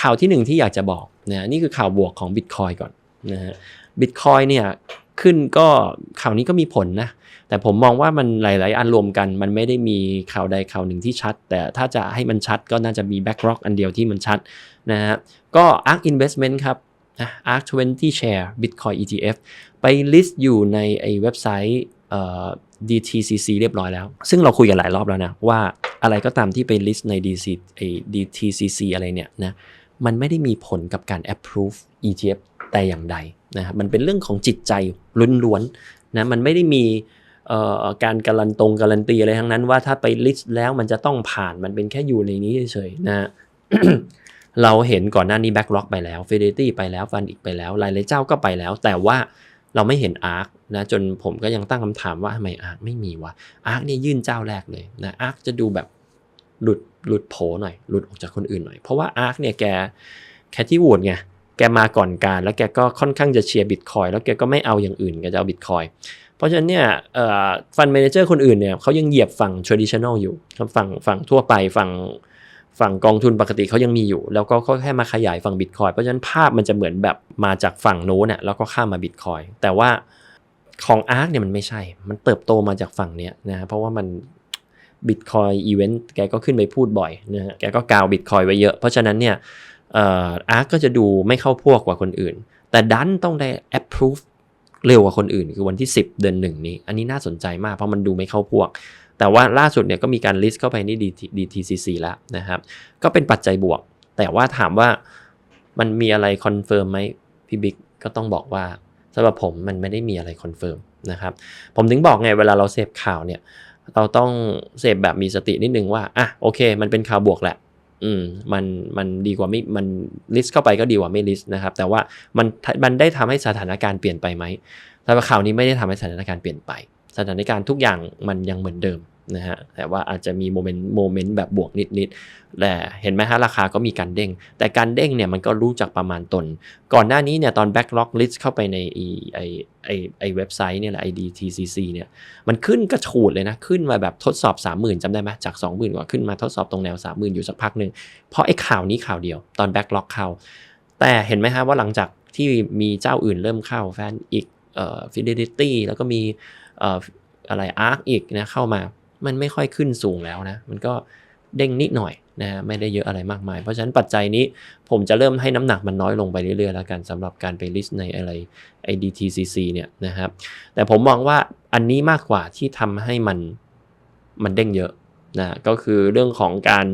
ข่าวที่หนึ่งที่อยากจะบอกนะนี่คือข่าวบวกของ Bitcoin ก่อนนะฮะบิตคอยเนี่ยขึ้นก็ข่าวนี้ก็มีผลนะ แต่ผมมองว่ามันหลาย ๆ อันรวมกัน มันไม่ได้มีข่าวใดข่าวหนึ่งที่ชัด แต่ถ้าจะให้มันชัดก็น่าจะมี Backrock อันเดียวที่มันชัดนะฮะก็ ARK Investment ครับนะ ARK 20 Share Bitcoin ETF ไป list อยู่ในไอ้เว็บไซต์ DTCC เรียบร้อยแล้ว ซึ่งเราคุยกันหลายรอบแล้วนะ ว่าอะไรก็ตามที่ไป list ใน DC ไอ DTCC อะไรเนี่ยนะมันไม่ได้มีผลกับการ approve ETF แต่อย่างใดนะมันเป็นเรื่องของจิตใจล้วนๆนะมันไม่ได้มีการการันตรงการันตีอะไรทั้งนั้นว่าถ้าไปลิสต์แล้วมันจะต้องผ่านมันเป็นแค่อยู่ในนี้เฉยๆนะเราเห็นก่อนหน้านี้แบ็กล็อกไปแล้วเฟเดตี้ไปแล้วฟันอีกไปแล้วหลายๆเจ้าก็ไปแล้ว แต่ว่า เราไม่เห็นอาร์คนะจนผมก็ยังตั้งคำถามว่าทำไมอาร์คไม่มีวะอาร์คเนี่ยยื่นเจ้าแรกเลยนะอาร์คจะดูแบบหลุดหลุดโผหน่อยหลุดออกจากคนอื่นหน่อย เพราะว่าอาร์คเนี่ยแกแคทที่วูดไงแกมาก่อนการแล้วแกก็ค่อนข้างจะเชียร์บิตคอยแล้วแกก็ไม่เอาอย่างอื่นแกจะเอาบิตคอยเพราะฉะนั้นเนี่ยฟันเมนเจอร์คนอื่นเนี่ยเขายังเหยียบฝั่ง traditional อยู่ฝั่งฝั่งทั่วไปฝั่ง ฝั่งกองทุนปกติเขายังมีอยู่ แล้วก็แค่มาขยายฝั่งบิตคอยเพราะฉะนั้นภาพมันจะเหมือนแบบมาจากฝั่งโน้นเนี่ยแล้วก็ข้ามมาบิตคอยแต่ว่าของ ARK เนี่ยมันไม่ใช่ มันเติบโตมาจากฝั่งเนี้ยนะเพราะว่ามันบิตคอยอีเวนต์แกก็ขึ้นไปพูดบ่อยนะฮะแกก็กาวบิตคอยไว้เยอะ เพราะฉะนั้นเนี่ยอาร์กก็จะดูไม่เข้าพวกกว่าคนอื่น แต่ดันต้องได้ approve เร็วกว่าคนอื่น คือวันที่ 10 เดือนหนึ่งนี้ อันนี้น่าสนใจมากเพราะมันดูไม่เข้าพวก แต่ว่าล่าสุดเนี่ยก็มีการ list เข้าไปใน DTCC แล้วนะครับ ก็เป็นปัจจัยบวก แต่ว่าถามว่ามันมีอะไรคอนเฟิร์มไหมพี่บิ๊กก็ต้องบอกว่าสำหรับผมมันไม่ได้มีอะไรคอนเฟิร์มนะครับ ผมถึงบอกไงเวลาเราเสพข่าวเนี่ย เราต้องเสพแบบมีสตินิดนึงว่าอะโอเค มันเป็นข่าวบวกแหละ อืมมันมันดีกว่าไม่มันลิสต์เข้าไปก็ดีกว่าไม่ลิสต์นะครับ แต่ว่ามันมันได้ทำให้สถานการณ์เปลี่ยนไปไหมแต่ว่าข่าวนี้ไม่ได้ทำให้สถานการณ์เปลี่ยนไป สถานการณ์ทุกอย่างมันยังเหมือนเดิม นะฮะแต่ว่าอาจจะมีโมเมนต์โมเมนต์แบบบวกนิดๆแต่เห็นไหมฮะราคาก็มีการเด้ง แต่การเด้งเนี่ยมันก็รู้จักประมาณตน ก่อนหน้านี้เนี่ยตอนแบ็กล็อกลิสต์เข้าไปในไอไอไอไอเว็บไซต์เนี่ยแหละ IDTCC เนี่ยมันขึ้นกระฉูดเลยนะ ขึ้นมาแบบทดสอบ 30,000จำได้ไหมจาก 20,000 กว่าขึ้นมาทดสอบตรงแนว 30,000 อยู่สักพักหนึ่งเพราะไอ้ข่าวนี้ข่าวเดียวตอนแบ็กล็อกเข้าแต่เห็นไหมฮะว่าหลังจากที่มีเจ้าอื่นเริ่มเข้าแฟนอีกเอ่อฟิเดลิตี้แล้วก็มีเอ่ออะไรอาร์คอีกนะเข้ามา มันไม่ค่อยขึ้นสูงแล้วนะ มันก็เด้งนิดหน่อยนะไม่ได้เยอะอะไรมากมาย เพราะฉะนั้นปัจจัยนี้ผมจะเริ่มให้น้ำหนักมันน้อยลงไปเรื่อยๆ แล้วกันสำหรับการไปลิสต์ในอะไร IDTCC เนี่ยนะครับแต่ผมมองว่าอันนี้มากกว่าที่ทำให้มันมันเด้งเยอะนะก็คือเรื่องของการ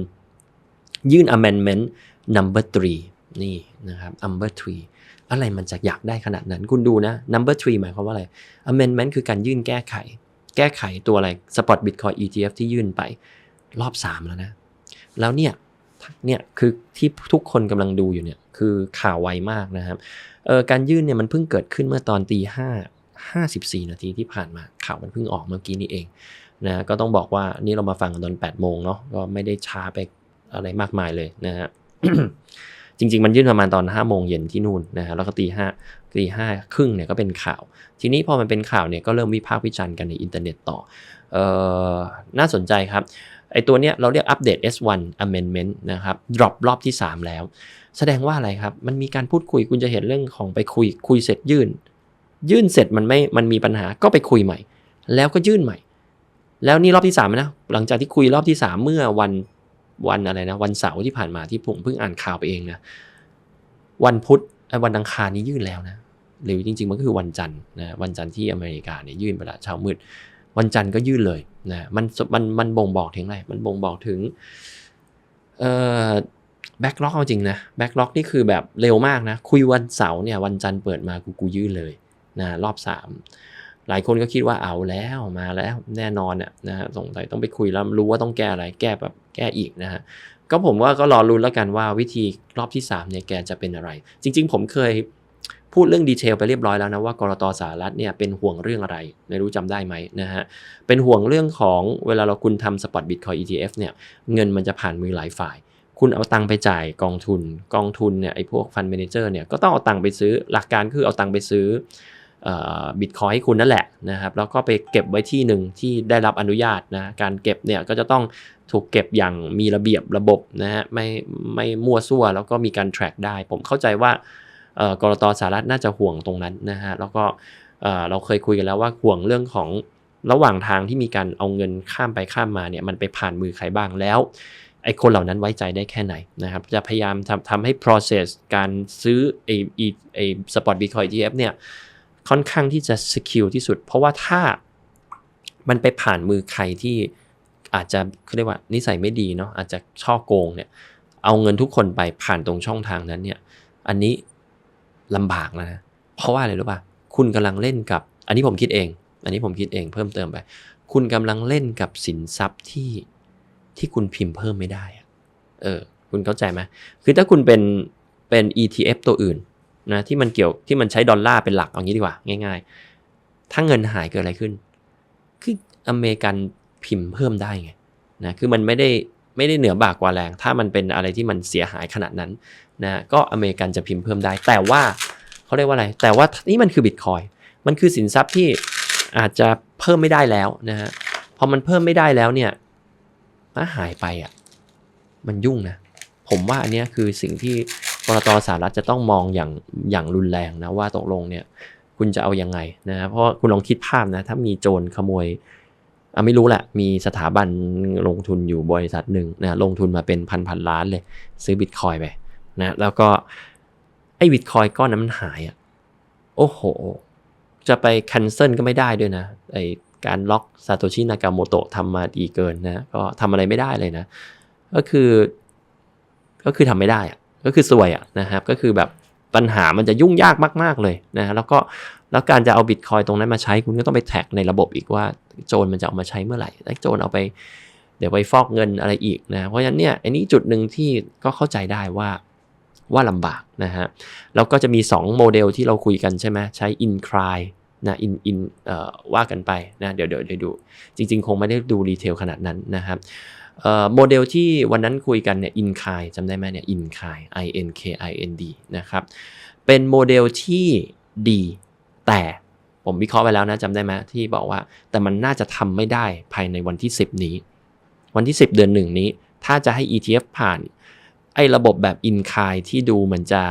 ยื่น amendment number three นี่นะครับ number three อะไรมันจะอยากได้ขนาดนั้น คุณดูนะ number three หมายความว่าอะไร amendment คือการยื่นแก้ไข แก้ไขตัวอะไร Spot Bitcoin ETF ที่ยื่นไปรอบ 3 แล้วนะ แล้วเนี่ยเนี่ยคือที่ทุกคนกำลังดูอยู่เนี่ยคือข่าวไวมากนะครับเออการยื่นเนี่ยมันเพิ่งเกิดขึ้นเมื่อตอนตีห้าห้าสิบสี่นาทีที่ผ่านมาข่าวมันเพิ่งออกเมื่อกี้นี่เองนะก็ต้องบอกว่านี่เรามาฟังตอน8โมงเนาะก็ไม่ได้ช้าไปอะไรมากมายเลยนะฮะ จริง ๆ มันยื่นประมาณตอน5โมงเย็นที่นู่นนะฮะแล้วก็ตีห้าตีห้าครึ่งเนี่ยก็เป็นข่าว ทีนี้พอมันเป็นข่าวเนี่ยก็เริ่มวิพากษ์วิจารณ์กันในอินเทอร์เน็ตต่อเอ่อน่าสนใจครับไอตัวเนี้ยเราเรียกอัปเดต S1 Amendment นะครับ drop รอบที่ 3 แล้ว แสดงว่าอะไรครับ มันมีการพูดคุยคุณจะเห็นเรื่องของไปคุยคุยเสร็จยื่น ยื่นเสร็จมันไม่มันมีปัญหาก็ไปคุยใหม่ แล้วก็ยื่นใหม่ แล้วนี่รอบที่3นะหลังจากที่คุยรอบที่ 3 เมื่อวัน วันอะไรนะ วันเสาร์ที่ผ่านมาที่ผมเพิ่งอ่านข่าวไปเองนะวันพุธวันอังคารนี้ยื่นแล้วนะหรือจริงๆมันก็คือวันจันทร์นะวันจันทร์ที่อเมริกาเนี่ยยื่นไปละเช้ามืด วันจันทร์ก็ยื่นเลยนะมันมันมันบ่งบอกถึงอะไรมันบ่งบอกถึงเอ่อแบ็กล็อกเอาจริงนะแบ็กล็อกนี่คือแบบเร็วมากนะ คุยวันเสาร์เนี่ยวันจันทร์เปิดมากูกูยื่นเลยนะรอบสาม หลายคนก็คิดว่าเอาแล้วมาแล้วแน่นอนเนี่ยนะสงสัยต้องไปคุยแล้วรู้ว่าต้องแก้อะไรแก้แบบแก้อีกนะฮะก็ผมว่าก็รอรุ้นแล้วกันว่าวิธีรอบที่3เนี่ยแกจะเป็นอะไร จริง ๆ ผมเคยพูดเรื่องดีเทลไปเรียบร้อยแล้วนะว่ากรตสหรัฐเนี่ยเป็นห่วงเรื่องอะไร ไม่รู้จำได้ไหมนะฮะเป็นห่วงเรื่องของเวลาเราคุณทำสปอตบิตคอย ETF เนี่ยเงินมันจะผ่านมือหลายฝ่าย คุณเอาตังไปจ่ายกองทุน กองทุนเนี่ยไอ้พวกฟันเมนเจอร์เนี่ยก็ต้องเอาตังไปซื้อหลักการคือเอาตังไปซื้อ บิตคอยให้คุณนั่นแหละนะครับแล้วก็ไปเก็บไว้ที่หนึ่งที่ได้รับอนุญาตนะการเก็บเนี่ยก็จะต้องถูกเก็บอย่างมีระเบียบระบบนะฮะไม่ไม่มั่วซั่วแล้วก็มีการ track ได้ ผมเข้าใจว่ากรตสหรัฐน่าจะห่วงตรงนั้นนะฮะแล้วก็เราเคยคุยกันแล้วว่าห่วงเรื่องของระหว่างทางที่มีการเอาเงินข้ามไปข้ามมาเนี่ยมันไปผ่านมือใครบ้างแล้วไอ้คนเหล่านั้นไว้ใจได้แค่ไหนนะครับจะพยายามทำทำให้ process การซื้อไอ้ไอ้สปอตบิตคอย ETF เนี่ย ค่อนข้างที่จะ secure ที่สุด เพราะว่าถ้ามันไปผ่านมือใครที่อาจจะเขาเรียกว่านิสัยไม่ดีเนาะอาจจะช่อโกงเนี่ย เอาเงินทุกคนไปผ่านตรงช่องทางนั้นเนี่ย อันนี้ลำบากนะ เพราะว่าอะไรรู้ป่ะคุณกำลังเล่นกับ อันนี้ผมคิดเอง อันนี้ผมคิดเองเพิ่มเติมไป คุณกำลังเล่นกับสินทรัพย์ที่ที่คุณพิมพ์เพิ่มไม่ได้เออ คุณเข้าใจไหมคือถ้าคุณเป็นเป็น ETF ตัวอื่น นะที่มันเกี่ยวที่มันใช้ดอลลาร์เป็นหลักเอางี้ดีกว่า ง่าย ๆ ถ้าเงินหายเกิดอะไรขึ้น คืออเมริกันพิมพ์เพิ่มได้ไงนะคือมันไม่ได้ไม่ได้เหนือบากกว่าแรง ถ้ามันเป็นอะไรที่มันเสียหายขนาดนั้นนะก็อเมริกันจะพิมพ์เพิ่มได้ แต่ว่าเขาเรียกว่าอะไร แต่ว่านี่มันคือบิตคอยมันคือสินทรัพย์ที่อาจจะเพิ่มไม่ได้แล้วนะฮะพอมันเพิ่มไม่ได้แล้วเนี่ยถ้าหายไปอะมันยุ่งนะ ผมว่าอันนี้คือสิ่งที่ กรตสหรัฐจะต้องมองอย่างอย่างรุนแรงนะว่าตกลงเนี่ยคุณจะเอาอยัางไงนะเพราะคุณลองคิดภาพนะถ้ามีโจรขโมยอไม่รู้แหละมีสถาบันลงทุนอยู่บริษัทหนึ่งนะลงทุนมาเป็นพันพันล้านเลย ซื้อบิตคอยไปนะแล้วก็ไอ้บิตคอยก้อนนั้นมันหายอะโอ้โห จะไปแคนเซิลก็ไม่ได้ด้วยนะไอการล็อกซาโตชินากาโมโตะทำมาดีเกินนะ ก็ทำอะไรไม่ได้เลยนะ ก็คือ ก็คือทำไม่ได้อะ ก็คือสวยอะนะครับ ก็คือแบบปัญหามันจะยุ่งยากมาก ๆ เลยนะแล้วก็แล้วการจะเอาบิตคอยตรงนั้นมาใช้คุณก็ต้องไปแท็กในระบบอีกว่าโจรมันจะเอามาใช้เมื่อไหร่แล้วโจรเอาไป เดี๋ยวไปฟอกเงินอะไรอีกนะเพราะฉะนั้นเนี่ยอันนี้จุดหนึ่งที่ก็เข้าใจได้ว่าว่าลำบากนะฮะแล้วก็จะมี 2 โมเดลที่เราคุยกันใช่ไหมใช้ in cry นะอินอินว่ากันไปนะเดี๋ยวเดี๋ยวดู จริง ๆ คงไม่ได้ดูรีเทลขนาดนั้นนะครับ โมเดลที่วันนั้นคุยกันเนี่ยอินคายจำได้ไหมเนี่ยอินคาย I N K I N D นะครับ เป็นโมเดลที่ดี แต่ผมวิเคราะห์ไปแล้วนะจำได้ไหมที่บอกว่า แต่มันน่าจะทำไม่ได้ภายในวันที่ 10 นี้ วันที่ 10 เดือนหนึ่งนี้ ถ้าจะให้ ETF ผ่าน ไอ้ระบบแบบอินคายที่ดูเหมือนจะ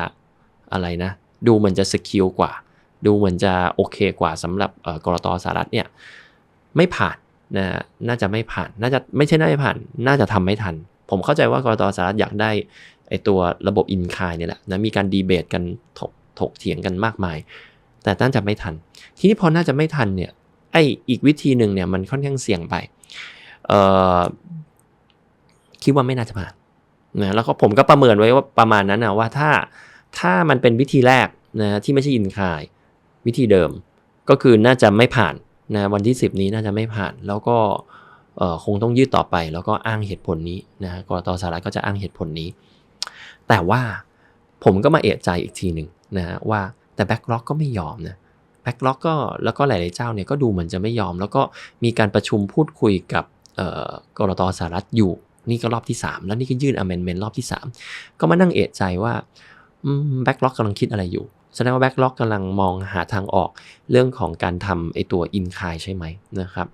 อะไรนะ ดูเหมือนจะสกิลกว่า ดูเหมือนจะโอเคกว่าสำหรับกรตสหรัฐเนี่ยไม่ผ่าน นะน่าจะไม่ผ่าน น่าจะไม่ใช่น่าจะผ่าน น่าจะทำไม่ทัน ผมเข้าใจว่ากรตสหรัฐอยากได้ไอตัวระบบอินคายเนี่ยแหละนะมีการดีเบตกันถกถกเถียงกันมากมาย แต่น่าจะไม่ทัน ทีนี้พอน่าจะไม่ทันเนี่ยไออีกวิธีหนึ่งเนี่ยมันค่อนข้างเสี่ยงไปเออคิดว่าไม่น่าจะผ่านนะแล้วก็ผมก็ประเมินไว้ว่าประมาณนั้นนะว่าถ้าถ้ามันเป็นวิธีแรกนะที่ไม่ใช่อินคาย วิธีเดิมก็คือน่าจะไม่ผ่าน นะวันที่ 10 นี้น่าจะไม่ผ่าน แล้วก็คงต้องยืดต่อไป แล้วก็อ้างเหตุผลนี้นะกรตสหรัฐก็จะอ้างเหตุผลนี้ แต่ว่าผมก็มาเอะใจอีกทีหนึ่งนะว่าแต่แบ็กล็อกก็ไม่ยอมนะแบ็กล็อกก็แล้วก็หลาย ๆ เจ้าเนี่ยก็ดูเหมือนจะไม่ยอม แล้วก็มีการประชุมพูดคุยกับกรตสหรัฐอยู่นี่ก็รอบที่ 3 แล้วนี่ก็ยื่นอเมนเมนต์รอบที่ 3 ก็มานั่งเอะใจว่าแบ็กล็อกกำลังคิดอะไรอยู่ แสดงว่าแบ็กล็อกกำลังมองหาทางออกเรื่องของการทำไอตัวอินคายใช่ไหมนะครับ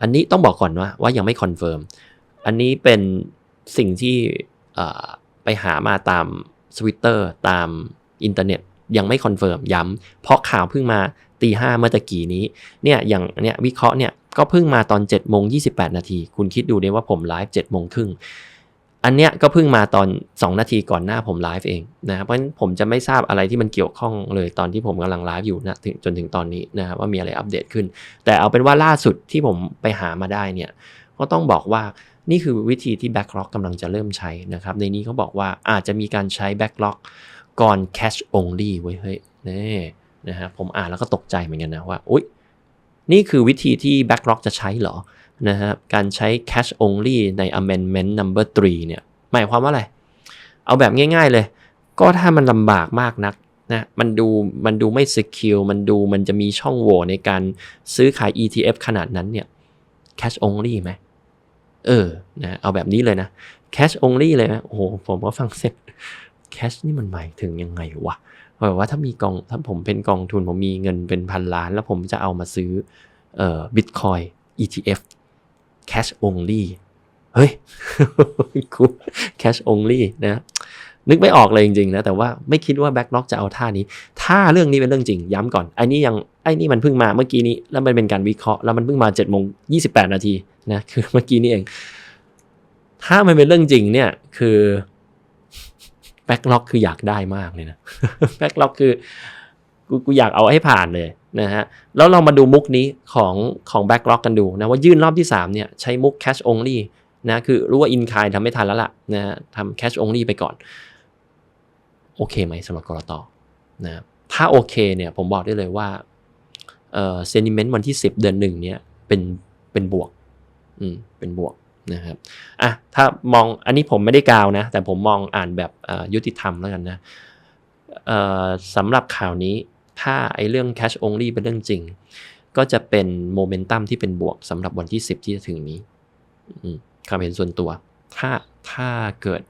อันนี้ต้องบอกก่อนว่าว่ายังไม่คอนเฟิร์ม อันนี้เป็นสิ่งที่ไปหามาตามสวิตเตอร์ตามอินเทอร์เน็ตยังไม่คอนเฟิร์มย้ำ เพราะข่าวเพิ่งมาตีห้าเมื่อตะกี้นี้ เนี่ยอย่างเนี้ยวิเคราะห์เนี่ยก็เพิ่งมาตอน7จ็ดโมงยีนาที คุณคิดดูด้ว่าผมไลฟ์เจ็ดโมงครึ่ง อันเนี้ยก็เพิ่งมาตอน 2 นาทีก่อนหน้าผมไลฟ์เองนะครับเพราะฉะนั้นผมจะไม่ทราบอะไรที่มันเกี่ยวข้องเลยตอนที่ผมกำลังไลฟ์อยู่นะถึงจนถึงตอนนี้นะครับว่ามีอะไรอัปเดตขึ้น แต่เอาเป็นว่าล่าสุดที่ผมไปหามาได้เนี่ยก็ต้องบอกว่านี่คือวิธีที่ Backlog กำลังจะเริ่มใช้นะครับ ในนี้เขาบอกว่าอาจจะมีการใช้ Backlog ก่อน Cash Only ไว้เฮ้ยนี่นะฮะผมอ่านแล้วก็ตกใจเหมือนกันนะว่าอุ๊ยนี่คือวิธีที่ Backlog จะใช้เหรอ นะฮะการใช้ cash only ใน amendment number 3เนี่ยหมายความว่าอะไร เอาแบบง่ายๆเลย ก็ถ้ามันลำบากมากนักนะมันดูมันดูไม่ secure มันดูมันจะมีช่องโหว่ในการซื้อขาย ETF ขนาดนั้นเนี่ย cash only ไหมเออนะเอาแบบนี้เลยนะ cash only เลยนะโอ้โห ผมก็ฟังเสร็จ cash นี่มันหมายถึงยังไงวะแบบว่าถ้ามีกองถ้าผมเป็นกองทุนผมมีเงินเป็นพันล้าน แล้วผมจะเอามาซื้อเอ่อบิตคอย ETF cash only เฮ้ยกู cash only นะ นึกไม่ออกเลยจริงๆนะ แต่ว่าไม่คิดว่า Backlock จะเอาท่านี้ ถ้าเรื่องนี้เป็นเรื่องจริง ย้ำก่อน ไอ้นี่ยังไอ้นี่มันเพิ่งมาเมื่อกี้นี้ แล้วมันเป็นการวิเคราะห์ แล้วมันเพิ่งมา7จ็ดโมงยีนาทีนะ คือเมื่อกี้นี้เอง ถ้ามันเป็นเรื่องจริงเนี่ย คือแบ็กล็อกคืออยากได้มากเลยนะแบ็กล็อกคือกูกูอยากเอาให้ผ่านเลย นะฮะแล้วเรามาดูมุกนี้ของของแบ็กล็อกกันดูนะว่ายื่นรอบที่ 3 เนี่ยใช้มุก cash only นะคือรู้ว่าอินคายทำไม่ทันแล้วล่ะนะฮะทำ cash only ไปก่อน โอเคไหมสำหรับกรตนะถ้าโอเคเนี่ยผมบอกได้เลยว่าเอ่อเซนิเมนต์วันที่ 10 เดือนหนึ่งเนี่ยเป็นเป็นบวกอืมเป็นบวกนะครับอะถ้ามองอันนี้ผมไม่ได้กล่าวนะ แต่ผมมองอ่านแบบยุติธรรมแล้วกันนะสำหรับข่าวนี้ ถ้าไอ้เรื่อง cash only เป็นเรื่องจริง ก็จะเป็นโมเมนตัมที่เป็นบวกสำหรับวันที่ 10 ที่จะถึงนี้ความเห็นส่วนตัว ถ้าถ้าเกิด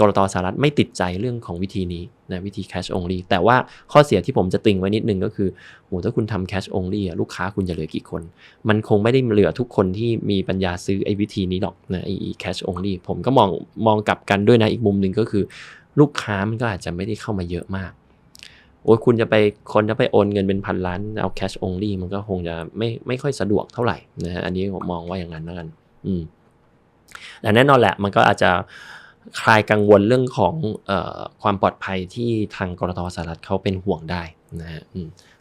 กรตสหรัฐไม่ติดใจเรื่องของวิธีนี้นะวิธี cash only แต่ว่าข้อเสียที่ผมจะติงไว้นิดนึงก็คือโหถ้าคุณทำ cash only ลูกค้าคุณจะเหลือกี่คน มันคงไม่ได้เหลือทุกคนที่มีปัญญาซื้อไอ้วิธีนี้หรอกนะไอ้ cash only ผมก็มองมองกลับกันด้วยนะอีกมุมหนึ่งก็คือ ลูกค้ามันก็อาจจะไม่ได้เข้ามาเยอะมาก โอ้ยคุณจะไปคนจะไปโอนเงินเป็นพันล้าน เอา cash only มันก็คงจะไม่ไม่ค่อยสะดวกเท่าไหร่นะฮะอันนี้ผมมองว่าอย่างนั้นแล้วกัน อืมแต่แน่นอนแหละมันก็อาจจะคลายกังวลเรื่องของออความปลอดภัยที่ทางกรตสหรัฐเขาเป็นห่วงได้นะฮะ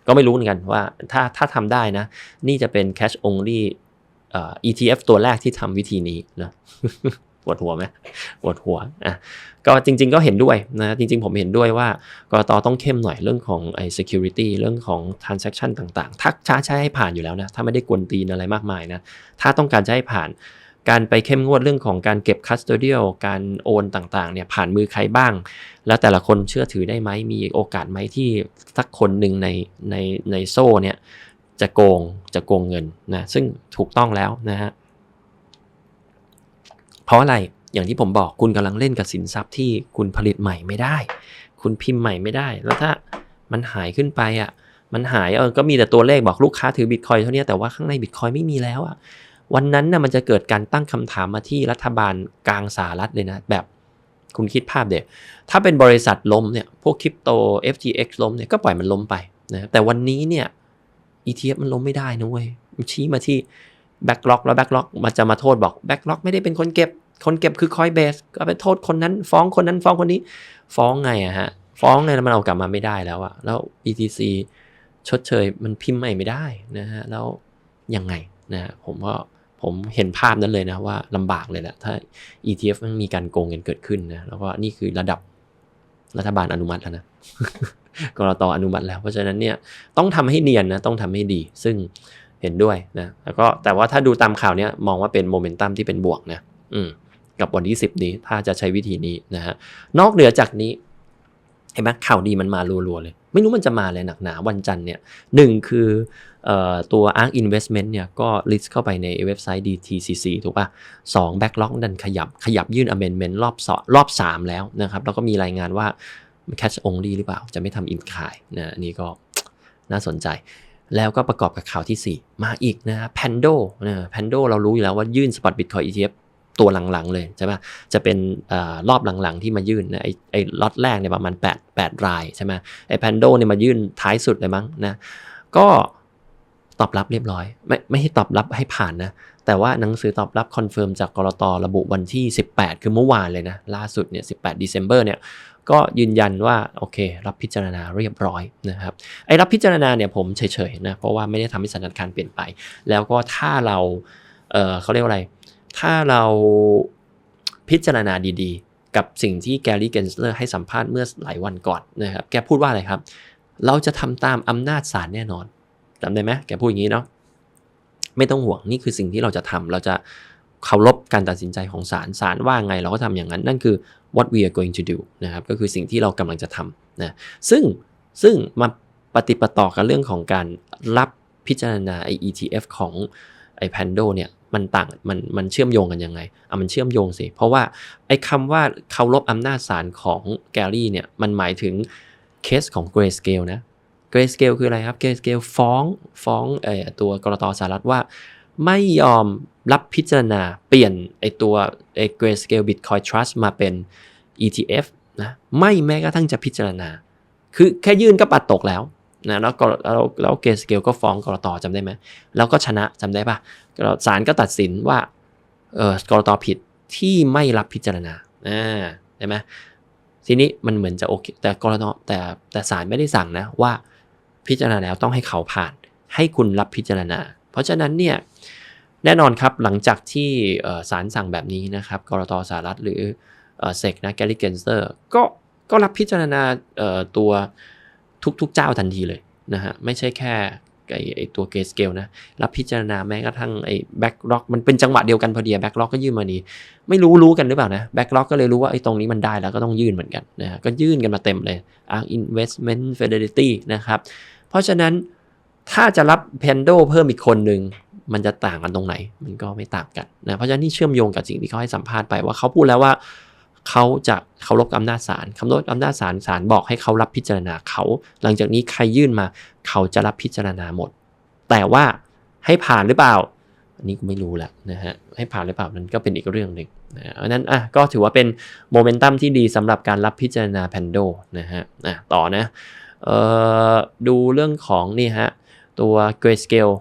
ก็ไม่รู้เหมือนกันว่าถ้าถ้าทำได้นะ นี่จะเป็น cash only ETF ตัวแรกที่ทำวิธีนี้นะ ปวดหัวไหมปวดหัวอะก็จริง ๆ ก็เห็นด้วยนะจริง ๆ ผมเห็นด้วยว่ากรตต้องเข้มหน่อยเรื่องของไอ้ security เรื่องของ transaction ต่างๆถ้าช้าใช้ให้ผ่านอยู่แล้วนะ ถ้าไม่ได้กวนตีนอะไรมากมายนะ ถ้าต้องการจะให้ผ่านการไปเข้มงวดเรื่องของการเก็บ custodial การโอนต่างๆเนี่ยผ่านมือใครบ้าง แล้วแต่ละคนเชื่อถือได้ไหมมีโอกาสไหมที่สักคนหนึ่งในในในโซ่เนี่ยจะโกงจะโกงเงินนะซึ่งถูกต้องแล้วนะฮะ เพราะอะไรอย่างที่ผมบอกคุณกำลังเล่นกับสินทรัพย์ที่คุณผลิตใหม่ไม่ได้ คุณพิมพ์ใหม่ไม่ได้ แล้วถ้ามันหายขึ้นไปอะมันหายเออก็มีแต่ตัวเลขบอกลูกค้าถือบิตคอยเท่านี้แต่ว่าข้างในบิตคอยไม่มีแล้วอะวันนั้นนะ่ะมันจะเกิดการตั้งคำถามมาที่รัฐบาลกลางสหรัฐเลยนะ แบบคุณคิดภาพเด็กถ้าเป็นบริษัทล้มเนี่ยพวกคริปโต FTX ล้มเนี่ยก็ปล่อยมันล้มไปนะแต่วันนี้เนี่ย ETF มันล้มไม่ได้นะเว้ยมันชี้มาที่ Backlog แล้ว Backlog มันจะมาโทษบอก Backlog ไม่ได้เป็นคนเก็บ คนเก็บคือ Coinbase ก็ไปโทษคนนั้น ฟ้องคนนั้นฟ้องคนนี้ ฟ้องไงอะฮะ ฟ้องไงแล้วมันเอากลับมาไม่ได้แล้วอะแล้ว BTC ชดเชยมันพิมพ์ใหม่ไม่ได้นะฮะแล้วยังไงนะผมก็ผมเห็นภาพนั้นเลยนะว่าลำบากเลยแหละถ้า ETF มันมีการโกงกันเกิดขึ้นนะแล้วก็นี่คือระดับรัฐบาลอนุมัติแล้วนะกรตอนุมัติแล้ว เพราะฉะนั้นเนี่ยต้องทำให้เนียนนะต้องทำให้ดี ซึ่งเห็นด้วยนะแล้วก็แต่ว่าถ้าดูตามข่าวเนี้ยมองว่าเป็นโมเมนตัมที่เป็นบวกนะ อืม กับวันที่ 10 นี้ถ้าจะใช้วิธีนี้นะฮะนอกเหนือจากนี้เห็นไหมข่าวดีมันมารัวๆเลย ไม่รู้มันจะมาเลยหนักหนาวันจันทร์เนี่ยหนึ่งคือตัว ARK Investment เนี่ยก็ list เข้าไปในเว็บไซต์ DTCC ถูกปะ่ะสอง backlog ดันขยับขยับยื่น amendment รอบสรอบ 3 แล้วนะครับแล้วก็มีรายงานว่า cash only หรือเปล่า จะไม่ทำ in ขายนะนี่ก็น่าสนใจ แล้วก็ประกอบกับข่าวที่ 4 มาอีกนะ Pando นะ Pando เรารู้อยู่แล้วว่ายื่น spot bitcoin ETF ตัวหลังๆเลยใช่ปะจะเป็นอรอบหลังๆที่มายื่นนะไอ้ไอ้ล็อตแรกเนี่ยประมาณ 8 8 รายใช่ไหมไอ้ Pando เนี่ยมายื่นท้ายสุดเลยมั้งนะก็ตอบรับเรียบร้อย ไม่ไม่ให้ตอบรับให้ผ่านนะแต่ว่าหนังสือตอบรับคอนเฟิร์มจากกรตระบุวันที่ 18 คือเมื่อวานเลยนะ ล่าสุดเนี่ย 18 December เนี่ย ก็ยืนยันว่า โอเค รับพิจารณาเรียบร้อยนะครับ ไอ้รับพิจารณาเนี่ยผมเฉยๆนะ เพราะว่าไม่ได้ทำให้สถานการณ์เปลี่ยนไป แล้วก็ถ้าเราเออเขาเรียกว่าอะไร ถ้าเราพิจารณาดีๆ กับสิ่งที่แกรี่เกนสเลอร์ให้สัมภาษณ์เมื่อหลายวันก่อนนะครับ แกพูดว่าอะไรครับ เราจะทำตามอำนาจศาลแน่นอนจำได้ไหมแกพูดอย่างนี้เนาะไม่ต้องห่วงนี่คือสิ่งที่เราจะทำเราจะเคารพการตัดสินใจของศาลศาลว่าไงเราก็ทำอย่างนั้น นั่นคือ what we are going to do นะครับก็คือสิ่งที่เรากำลังจะทำนะซึ่งซึ่งมาปฏิปต่อกับเรื่องของการรับพิจารณาไอ ETF ของไอ Pando เนี่ย มันต่างมันมันเชื่อมโยงกันยังไงอะมันเชื่อมโยงสิ เพราะว่าไอ้คำว่าเคารพอำนาจศาลของแกลลี่เนี่ยมันหมายถึงเคสของ Grayscale นะ Grayscale คืออะไรครับ Grayscale ฟ้องฟ้องเออตัวกรตสหรัฐว่า ไม่ยอมรับพิจารณาเปลี่ยนไอ้ตัวไอ Grayscale Bitcoin Trust มาเป็น ETF นะไม่แม้กระทั่งจะพิจารณา คือแค่ยื่นก็ปัดตกแล้ว นะแล้วก็แล้วแล้วเกสเกลก็ฟ้องกรตจำได้ไหมแล้วก็ชนะจำได้ปะศาลก็ตัดสินว่าเออกรตผิดที่ไม่รับพิจารณาอ่าใช่ไหมทีนี้มันเหมือนจะโอเคแต่กรตแต่แต่ศาลไม่ได้สั่งนะว่าพิจารณาแล้วต้องให้เขาผ่าน ให้คุณรับพิจารณา เพราะฉะนั้นเนี่ยแน่นอนครับหลังจากที่ศาลสั่งแบบนี้นะครับกรตสหรัฐหรือเซกนะแกลิเกนเซอร์ก็ก็รับพิจารณาตัว ทุกๆเจ้าทันทีเลยนะฮะไม่ใช่แค่ไอไอตัวเกสเกลนะรับพิจารณาแม้กระทั่งไอแบ็กล็อกมันเป็นจังหวะเดียวกันพอดีแบ็กล็อกก็ยื่นมานี้ ไม่รู้รู้กันหรือเปล่านะแบ็กล็อกก็เลยรู้ว่าไอตรงนี้มันได้แล้วก็ต้องยื่นเหมือนกันนะฮะก็ยื่นกันมาเต็มเลย ARK Investment Fidelity นะครับ เพราะฉะนั้นถ้าจะรับเพนโดเพิ่มอีกคนหนึ่งมันจะต่างกันตรงไหน มันก็ไม่ต่างกันนะเพราะฉะนั้นนี่เชื่อมโยงกับสิ่งที่เขาให้สัมภาษณ์ไปว่าเขาพูดแล้วว่า เขาจะเคารพอำนาจศาลคำรพอำนาจศาลศาลบอกให้เขารับพิจารณาเขา หลังจากนี้ใครยื่นมา เขาจะรับพิจารณาหมด แต่ว่าให้ผ่านหรือเปล่าอันนี้กูไม่รู้แหละนะฮะให้ผ่านหรือเปล่านั้นก็เป็นอีกเรื่องหนึ่งนะอันนั้นอะก็ถือว่าเป็นโมเมนตัมที่ดีสำหรับการรับพิจารณาแพนโดนะฮะอะต่อนะเอ่อดูเรื่องของนี่ฮะตัว Grayscale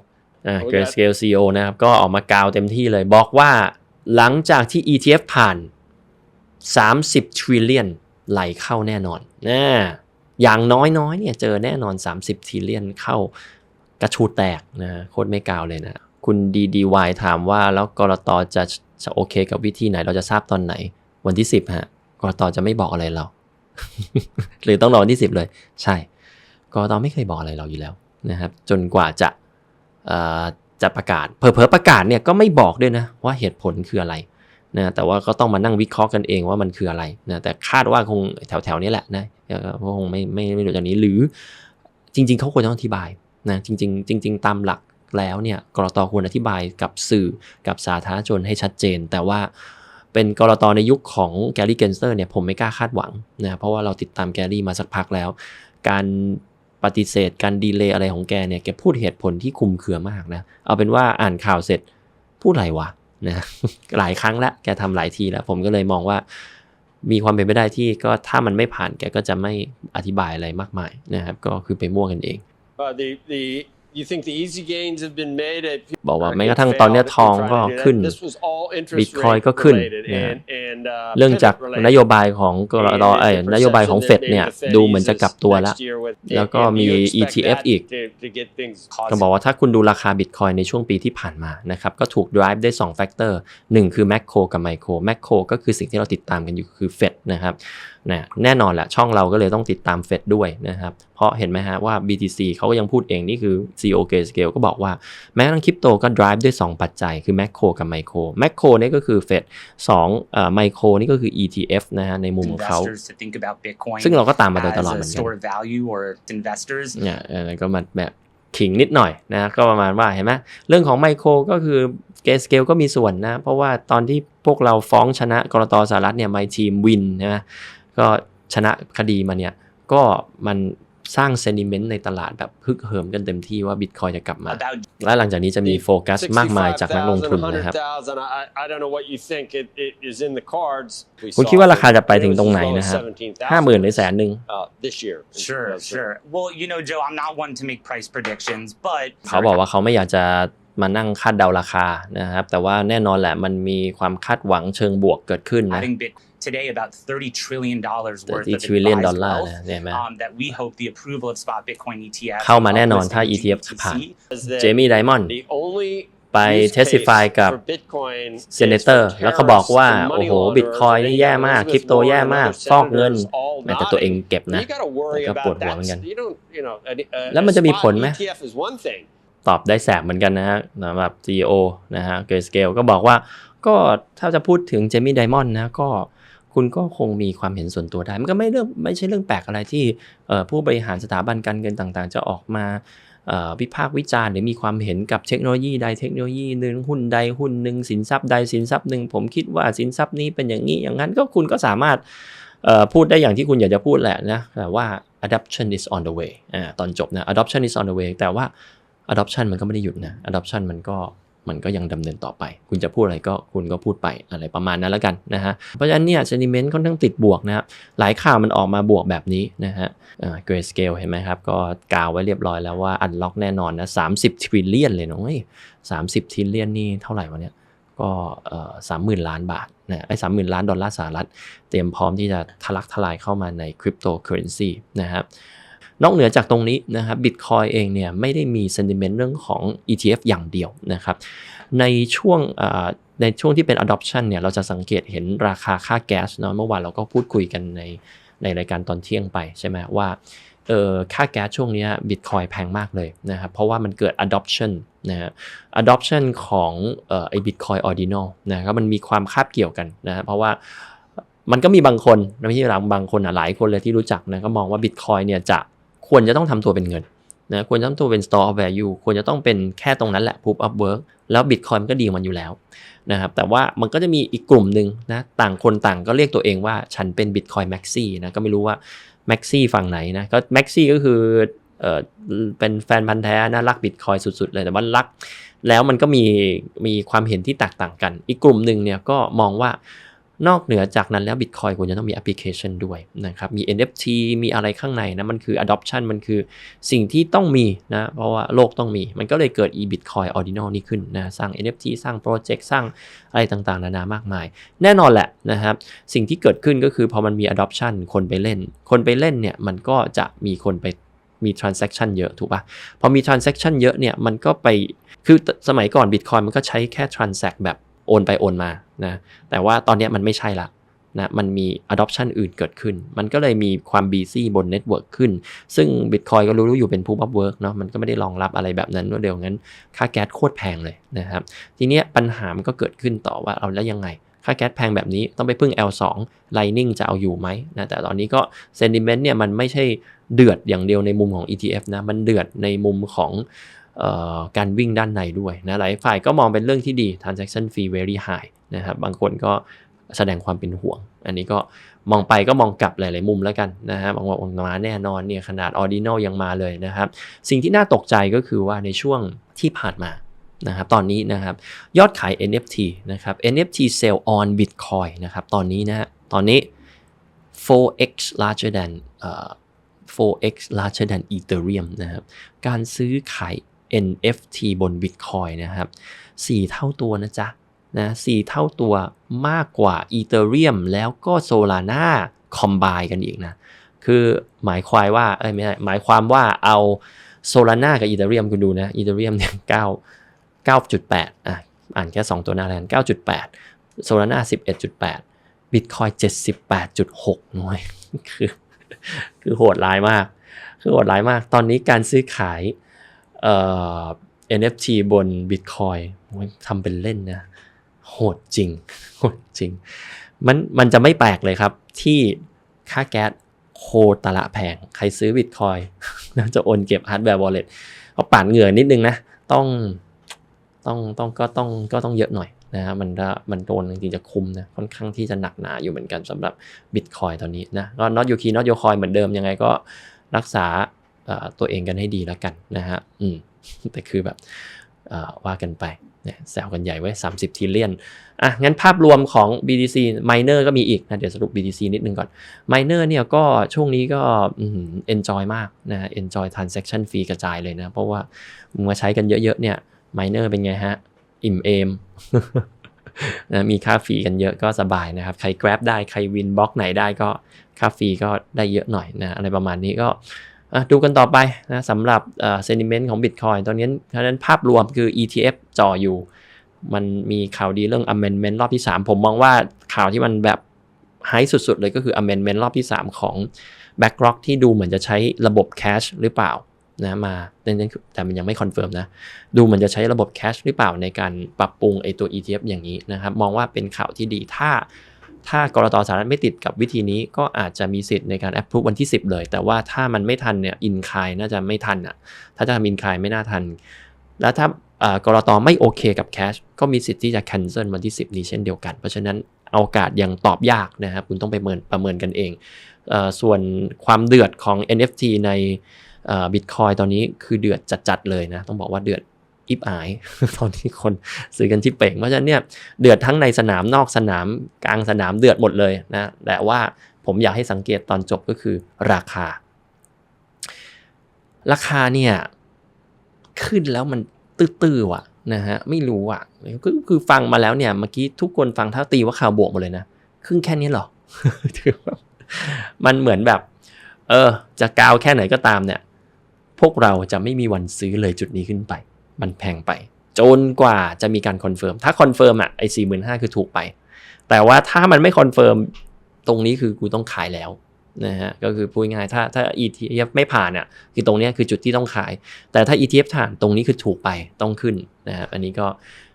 อ่า Grayscale CEO นะครับก็ออกมากาวเต็มที่เลยบอกว่าหลังจากที่ ETF ผ่าน 30 trillion ไหลเข้าแน่นอนนะอย่างน้อยๆเนี่ยเจอแน่นอน 30 trillion เข้ากระชูแตกนะโคตรไม่กาวเลยนะ คุณ DDY ถามว่าแล้วกรตจะจะโอเคกับวิธีไหนเราจะทราบตอนไหน วันที่ 10 ฮะกรตจะไม่บอกอะไรเรา หรือต้องรอวันที่ 10 เลย ใช่กรตไม่เคยบอกอะไรเราอยู่แล้วนะครับ จนกว่าจะจะประกาศเผลอๆประกาศเนี่ยก็ไม่บอกด้วยนะว่าเหตุผลคืออะไร นะแต่ว่าก็ต้องมานั่งวิเคราะห์กันเองว่ามันคืออะไรนะแต่คาดว่าคงแถวๆนี้แหละนะก็คงไม่ไม่ไม่รู้จากนี้หรือจริง ๆเขาควรต้องอธิบายนะจริง ๆ จริง ๆ ตามหลักแล้วเนี่ยกรตควรอธิบายกับสื่อกับสาธารณชนให้ชัดเจน แต่ว่าเป็นกรตในยุคของแกลลี่เกนเซอร์เนี่ยผมไม่กล้าคาดหวังนะเพราะว่าเราติดตามแกลลี่มาสักพักแล้ว การปฏิเสธการดีเลย์อะไรของแกเนี่ยแกพูดเหตุผลที่คุมเคือมากนะเอาเป็นว่าอ่านข่าวเสร็จพูดอะไรวะ นะหลายครั้งแล้วแกทำหลายทีแล้ว ผมก็เลยมองว่า มีความเป็นไปได้ที่ก็ถ้ามันไม่ผ่านแกก็จะไม่อธิบายอะไรมากมายนะครับ ก็คือไปมั่วกันเอง Uh, the the you think the easy gains have been made at บอกว่าแม้กระทั่งตอนนี้ทองก็ขึ้นบิตคอยก็ขึ้นนะเรื่องจากนโยบายของกรตเอ้นโยบายของเฟดเนี่ยดูเหมือนจะกลับตัวแล้ว แล้วก็มี ETF อีกก็บอกว่าถ้าคุณดูราคาบิตคอยในช่วงปีที่ผ่านมานะครับก็ถูก drive ได้2แฟกเตอร์1คือแมคโครกับไมโครแมคโครก็คือสิ่งที่เราติดตามกันอยู่คือเฟดนะครับนะแน่นอนแหละช่องเราก็เลยต้องติดตามเฟดด้วยนะครับ เพราะเห็นไหมฮะว่า BTC เขาก็ยังพูดเอง นี่คือ CEO g a y Scale ก็บอกว่า แม้ทั้งคริปโตก็ drive ด้วย 2 ปัจจัย คือแมคโครกับไมโครแมคโครนี่ก็คือเฟดสองเอ่อไมโครนี่ก็คือ ETF นะฮะในมุมของเขา ซึ่งเราก็ตามมาโดยตลอดเหมือนกันเนี่ยก็มาแบบขิงนิดหน่อยนะก็ประมาณว่าเห็นไหมเรื่องของไมโครก็คือเกสเกลก็มีส่วนนะ เพราะว่าตอนที่พวกเราฟ้องชนะกรตสหรัฐเนี่ยไมทีมวินนะ ก็ชนะคดีมาเนี่ยก็มันสร้างเซนิเมนต์ในตลาดแบบฮึกเหิมกันเต็มที่ว่าบิตคอยจะกลับมา และหลังจากนี้จะมีโฟกัสมากมายจากนักลงทุนนะครับคุณคิดว่าราคาจะไปถึงตรงไหนนะครับห้าหมื่นหรือแสนหนึ่ง Sure, sure. Well, you know, Joe, I'm not one to make price predictions, but เขาบอกว่าเขาไม่อยากจะมานั่งคาดเดาราคานะครับ แต่ว่าแน่นอนแหละมันมีความคาดหวังเชิงบวกเกิดขึ้นนะ adding bit today about 30 trillion dollars worth 30 of trillion advised ดอลลาร์ wealth นะเนี่ยไหม um, that we hope the approval of spot Bitcoin ETF เข้ามาแน่นอน listing ถ้า in ETF GBTC ผ่านเจมี่ไดมอนด์ไปไป testify กับเซเนเตอร์แล้วเขาบอกว่า โอ้โหบิตคอยนี่แย่มาก คริปโตแย่มาก ฟอกเงิน แต่ตัวเองเก็บนะก็ปวดหัวเหมือนกัน แล้วมันจะมีผลไหมไหมตอบได้แสบเหมือนกันนะฮะสำหรับ CEO นะฮะเกรสเกลก็บอกว่าก็ถ้าจะพูดถึงเจมี่ไดมอนด์นะก็ คุณก็คงมีความเห็นส่วนตัวได้ มันก็ไม่เรื่องไม่ใช่เรื่องแปลกอะไรที่ผู้บริหารสถาบันการเงินต่างๆ จะออกมาวิพากษ์วิจารณ์หรือมีความเห็นกับเทคโนโลยีใดเทคโนโลยีหนึ่งหุ้นใดหุ้นหนึ่งสินทรัพย์ใดสินทรัพย์หนึ่งผมคิดว่าสินทรัพย์นี้เป็นอย่างนี้อย่างนั้นก็คุณก็สามารถพูดได้อย่างที่คุณอยากจะพูดแหละนะแต่ว่า adoption is on the way อตอนจบนะ adoption is on the way แต่ว่า adoption มันก็ไม่ได้หยุดนะ adoption มันก็ มันก็ยังดำเนินต่อไป คุณจะพูดอะไรก็คุณก็พูดไปอะไรประมาณนั้นแล้วกันนะฮะ เพราะฉะนั้นเนี่ย sentiment ค่อนข้างติดบวกนะครับหลายข่าวมันออกมาบวกแบบนี้นะฮะเอ่อ grayscale เห็นไหมครับ ก็กล่าวไว้เรียบร้อยแล้วว่า unlock แน่นอนนะ30 trillion เลยเนาะเฮ้ย30 trillion นี่เท่าไหร่วะเนี่ยก็สามหมื่นล้านบาทนะไอ้สามหมื่นล้านดอลลาร์สหรัฐ เตรียมพร้อมที่จะทะลักทลายเข้ามาในคริปโตเคอเรนซีนะครับ นอกเหนือจากตรงนี้นะครับบิตคอยเองเนี่ยไม่ได้มีเซนติเมนต์เรื่องของ ETF อย่างเดียวนะครับ ในช่วงในช่วงที่เป็น adoption เนี่ยเราจะสังเกตเห็นราคาค่าแก๊สเนาะเมื่อวานเราก็พูดคุยกันในในรายการตอนเที่ยงไปใช่ไหมว่าเออค่าแก๊สช่วงนี้บิตคอยแพงมากเลยนะครับเพราะว่ามันเกิด adoption นะฮะ adoption ของเออไอ้ bitcoin ordinal นะครับมันมีความคาบเกี่ยวกันนะเพราะว่ามันก็มีบางคนไม่ใช่บางคนอะหลายคนเลยที่รู้จักนะก็มองว่า bitcoin เนี่ยจะ ควรจะต้องทำตัวเป็นเงินนะควรจะต้องตัวเป็น store of value ควรจะต้องเป็นแค่ตรงนั้นแหละ proof of work แล้ว Bitcoin ก็ดีมันอยู่แล้วนะครับแต่ว่ามันก็จะมีอีกกลุ่มหนึ่งนะต่างคนต่างก็เรียกตัวเองว่าฉันเป็น bitcoin maxi นะก็ไม่รู้ว่า maxi ฝั่งไหนนะก็ maxi ก็คือเออเป็นแฟนพันธ์แท้นะรักบิตคอยสุดๆเลยแต่ว่ารัก แล้วมันก็มีมีความเห็นที่แตกต่างกัน อีกกลุ่มหนึ่งเนี่ยก็มองว่า นอกเหนือจากนั้นแล้ว Bitcoin ควรจะต้องมีแอปพลิเคชันด้วยนะครับ มี NFT มีอะไรข้างในนะ มันคือ adoption มันคือสิ่งที่ต้องมีนะ เพราะว่าโลกต้องมี มันก็เลยเกิด e-Bitcoin ordinal นี่ขึ้นนะ สร้าง NFT สร้างโปรเจกต์ สร้างอะไรต่างๆ นานามากมาย แน่นอนแหละนะครับ สิ่งที่เกิดขึ้นก็คือพอมันมี adoption คนไปเล่น คนไปเล่นเนี่ย มันก็จะมีคนไปมี transaction เยอะถูกปะพอมี transaction เยอะเนี่ย มันก็ไป คือสมัยก่อน Bitcoin มันก็ใช้แค่ transact แบบ โอนไปโอนมานะแต่ว่าตอนนี้มันไม่ใช่ละนะมันมี adoption อื่นเกิดขึ้น มันก็เลยมีความ busy บน network ขึ้น ซึ่ง Bitcoin ก็รู้ๆอยู่เป็น proof of work เนาะมันก็ไม่ได้รองรับอะไรแบบนั้นว่าเดียวงั้น ค่าแก๊สโคตรแพงเลยนะครับทีนี้ปัญหามันก็เกิดขึ้นต่อว่าเอาแล้วยังไง ค่าแก๊สแพงแบบนี้ต้องไปพึ่ง L2 Lightning จะเอาอยู่ไหมนะแต่ตอนนี้ก็ sentiment เนี่ยมันไม่ใช่เดือดอย่างเดียวในมุมของ ETF นะมันเดือดในมุมของ การวิ่งด้านในด้วยนะหลายฝ่ายก็มองเป็นเรื่องที่ดี transaction fee very high นะครับบางคนก็แสดงความเป็นห่วง อันนี้ก็มองไปก็มองกลับหลาย ๆ มุมแล้วกันนะฮะบางว่ามาแน่นอนเนี่ยขนาด ordinal ยังมาเลยนะครับ สิ่งที่น่าตกใจก็คือว่าในช่วงที่ผ่านมานะครับตอนนี้นะครับยอดขาย NFT นะครับ NFT sell on Bitcoin นะครับตอนนี้นะฮะตอนนี้ 4x larger than uh, 4x larger than Ethereum นะครับการซื้อขาย NFT บน Bitcoin นะครับ 4 เท่าตัวนะจ๊ะนะ4เท่าตัวมากกว่า Ethereum แล้วก็ Solana combine กันอีกนะ คือหมายความว่าเอ้ยไม่ใช่หมายความว่าเอา Solana กับ Ethereum คุณดูนะ Ethereum เนี่ย9 9.8อะอ่านแค่ 2 ตัวหน้าแทน9.8 Solana 11.8 Bitcoin 78.6น้อยคือคือโหดร้ายมาก คือโหดร้ายมาก ตอนนี้การซื้อขาย NFT บน Bitcoin ทำเป็นเล่นนะ โหดจริง โหดจริง มันมันจะไม่แปลกเลยครับ ที่ค่าแก๊สโคตรละแพง ใครซื้อ Bitcoin จะโอนเก็บฮาร์ดแวร์ wallet เอาป่านเหงื่อนิดนึงนะ ต้องต้องต้องก็ต้องก็ต้องเยอะหน่อยนะฮะมันมันโดนจริงๆจะคุ้มนะค่อนข้างที่จะหนักหนาอยู่เหมือนกันสำหรับ Bitcoin ตอนนี้นะก็ not your key not your coin เหมือนเดิมยังไงก็รักษา ตัวเองกันให้ดีแล้วกันนะฮะอืมแต่คือแบบว่ากันไปเนี่ยแซวกันใหญ่ไว้ 30 ทีเลียนอะงั้นภาพรวมของ BTC Miner ก็มีอีกนะ เดี๋ยวสรุป BTC นิดนึงก่อน Miner เนี่ยก็ช่วงนี้ก็ enjoy มากนะ enjoy transaction fee กระจายเลยนะ เพราะว่ามึงมาใช้กันเยอะๆเนี่ย Miner เป็นไงฮะ อิ่มเอมนะมีค่าฟรีกันเยอะก็สบายนะครับ ใคร grab ได้ใครวินบล็อกไหนได้ก็ค่าฟรีก็ได้เยอะหน่อยนะ อะไรประมาณนี้ก็ ดูกันต่อไปนะสำหรับเซนิเมนต์ของ Bitcoin ตอนนี้เพราะนั้นภาพรวมคือ ETF จ่ออยู่ มันมีข่าวดีเรื่อง amendment รอบที่ 3 ผมมองว่าข่าวที่มันแบบไฮสุดๆ เลยก็คือ amendment รอบที่ 3 ของ BlackRock ที่ดูเหมือนจะใช้ระบบ cash หรือเปล่านะมาแต่มันยังไม่คอนเฟิร์มนะ ดูเหมือนจะใช้ระบบ cash หรือเปล่าในการปรับปรุงไอตัว ETF อย่างนี้นะครับ มองว่าเป็นข่าวที่ดีถ้า ถ้ากรตสหรัฐไม่ติดกับวิธีนี้ก็อาจจะมีสิทธิ์ในการแอปพรูฟวันที่ 10 เลย แต่ว่าถ้ามันไม่ทันเนี่ยอินคายน่าจะไม่ทันอะถ้าจะทำอินคายไม่น่าทัน แล้วถ้ากรตไม่โอเคกับแคชก็มีสิทธิ์ที่จะ cancel วันที่ 10 นี้เช่นเดียวกัน เพราะฉะนั้นเอกาศยังตอบยากนะครับคุณต้องไปเมินประเมินกันเองเอส่วนความเดือดของ NFT ในบิตคอยตอนนี้คือเดือดจัดๆเลยนะ ต้องบอกว่าเดือด อิบอายตอนนี้คนซื้อกันชิบเป่งเพราะฉะนั้นเนี่ยเดือดทั้งในสนามนอกสนามกลางสนามเดือดหมดเลยนะแต่ว่าผมอยากให้สังเกตตอนจบก็คือราคา ราคาเนี่ยขึ้นแล้วมันตื้อๆว่ะนะฮะไม่รู้อะก็คือฟังมาแล้วเนี่ยเมื่อกี้ทุกคนฟังเท่าตีว่าข่าวบวกหมดเลยนะครึ่งแค่นี้หรอถือว่ามันเหมือนแบบ เออ จะกาวแค่ไหนก็ตามเนี่ย พวกเราจะไม่มีวันซื้อเลยจุดนี้ขึ้นไป มันแพงไป จนกว่าจะมีการคอนเฟิร์มถ้าคอนเฟิร์มอะไอ้สี่หมื่นห้าคือถูกไป แต่ว่าถ้ามันไม่คอนเฟิร์มตรงนี้คือกูต้องขายแล้วนะฮะก็คือพูดง่ายถ้าถ้า ETF ไม่ผ่านอะคือตรงนี้คือจุดที่ต้องขาย แต่ถ้า ETF ผ่านตรงนี้คือถูกไปต้องขึ้นนะครับอันนี้ก็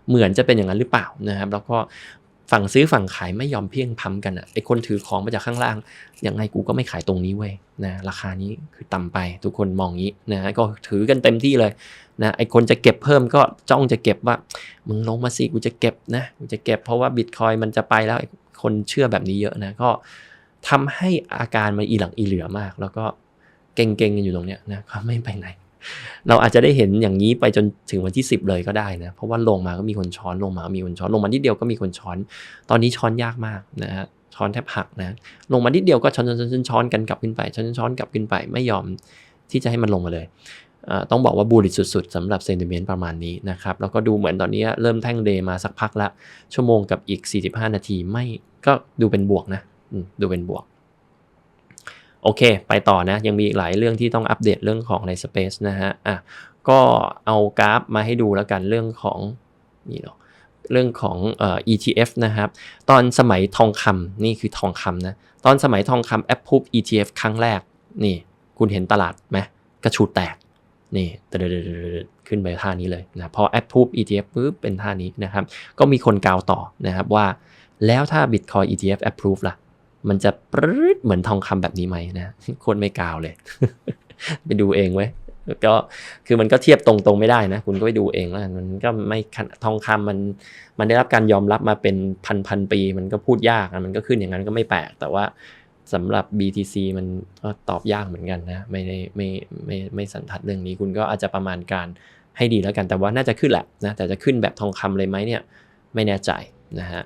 เหมือนจะเป็นอย่างนั้นหรือเปล่านะครับ แล้วก็ฝั่งซื้อฝั่งขายไม่ยอมเพียงพัมกันอะไอคนถือของมาจากข้างล่างยังไงกูก็ไม่ขายตรงนี้เว้ยนะราคานี้คือต่ำไปทุกคนมองงี้นะฮะก็ถือกันเต็มที่เลย นะไอคนจะเก็บเพิ่มก็จ้องจะเก็บว่า มึงลงมาสิกูจะเก็บนะกูจะเก็บเพราะว่าบิตคอยมันจะไปแล้วไอคนเชื่อแบบนี้เยอะนะก็ทำให้อาการมันอีหลังอีเหลือมาก แล้วก็เก่งๆกันอยู่ตรงเนี้ยนะก็ไม่ไปไหน เราอาจจะได้เห็นอย่างนี้ไปจนถึงวันที่ 10 เลยก็ได้นะ เพราะว่าลงมาก็มีคนช้อนลงมาก็มีคนช้อนลงมานิดเดียวก็มีคนช้อน ตอนนี้ช้อนยากมากนะฮะช้อนแทบหักนะลงมานิดเดียวก็ช้อนช้อนช้อนช้อนกันกลับขึ้นไปช้อนช้อนกลับขึ้นไปไม่ยอมที่จะให้มันลงมาเลย ต้องบอกว่าบูริตสุดๆสำหรับเซนติเมนต์ประมาณนี้นะครับ แล้วก็ดูเหมือนตอนนี้เริ่มแท่งเดย์มาสักพักละ ชั่วโมงกับอีก 45 นาทีไม่ก็ดูเป็นบวกนะดูเป็นบวก โอเค ไปต่อนะ ยังมีอีกหลายเรื่องที่ต้องอัปเดตเรื่องของใน Space นะฮะอะก็เอากราฟมาให้ดูแล้วกันเรื่องของนี่เนาะเรื่องของเอ่อ ETF นะครับ ตอนสมัยทองคำนี่คือทองคำนะ ตอนสมัยทองคำ Approve ETF ครั้งแรกนี่ คุณเห็นตลาดไหมกระชูดแตก นี่เดขึ้นไปท่านี้เลยนะพอ Approve ETF ปุ๊บเป็นท่านี้นะครับ ก็มีคนกาวต่อนะครับว่า แล้วถ้า Bitcoin ETF Approve ล่ะ มันจะปรึ๊ดเหมือนทองคำแบบนี้ไหมนะคนไม่กาวเลย ไปดูเองเว้ก็คือมันก็เทียบตรงๆไม่ได้นะ คุณก็ไปดูเองแล้วมันก็ไม่ทองคำมันมันได้รับการยอมรับมาเป็นพันพันๆปี มันก็พูดยากมันก็ขึ้นอย่างนั้นก็ไม่แปลกแต่ว่า สำหรับ BTC มันก็ตอบยากเหมือนกันนะ ไม่ได้ไม่ไม่ไม่สันทัดเรื่องนี้คุณก็อาจจะประมาณการให้ดีแล้วกันแต่ว่าน่าจะขึ้นแหละนะแต่จะขึ้นแบบทองคำเลยไหมเนี่ยไม่แน่ใจนะฮะ